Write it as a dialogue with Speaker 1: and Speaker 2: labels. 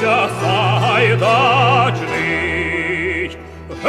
Speaker 1: Вся сайда